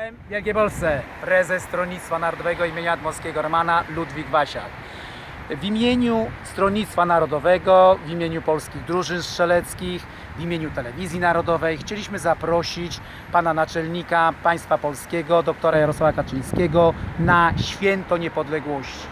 Czołem Wielkiej prezes Stronnictwa Narodowego imienia Dmowskiego Romana Ludwik Wasiak. W imieniu Stronnictwa Narodowego, w imieniu polskich drużyn strzeleckich, w imieniu Telewizji Narodowej chcieliśmy zaprosić pana naczelnika państwa polskiego, doktora Jarosława Kaczyńskiego na Święto Niepodległości.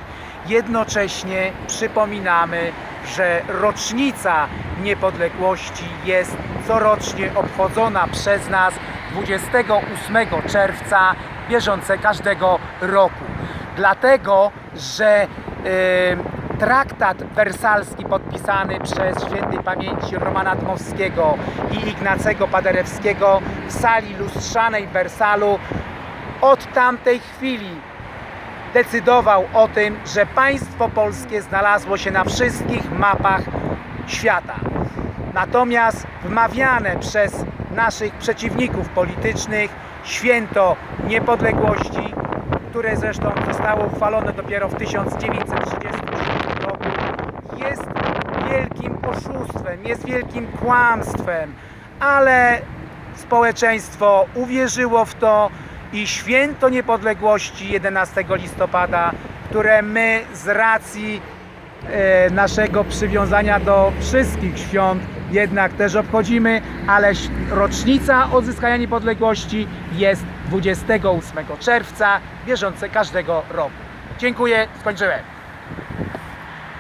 Jednocześnie przypominamy, że rocznica niepodległości jest corocznie obchodzona przez nas 28 czerwca bieżące każdego roku. Dlatego, że traktat wersalski podpisany przez świętej pamięci Romana Dmowskiego i Ignacego Paderewskiego w sali lustrzanej w Wersalu od tamtej chwili decydował o tym, że państwo polskie znalazło się na wszystkich mapach świata. Natomiast wmawiane przez naszych przeciwników politycznych święto niepodległości, które zresztą zostało uchwalone dopiero w 1937 roku, jest wielkim oszustwem, jest wielkim kłamstwem, ale społeczeństwo uwierzyło w to i święto niepodległości 11 listopada, które my z racji e, naszego przywiązania do wszystkich świąt jednak też obchodzimy, ale rocznica odzyskania niepodległości jest 28 czerwca bieżące każdego roku. Dziękuję, skończyłem.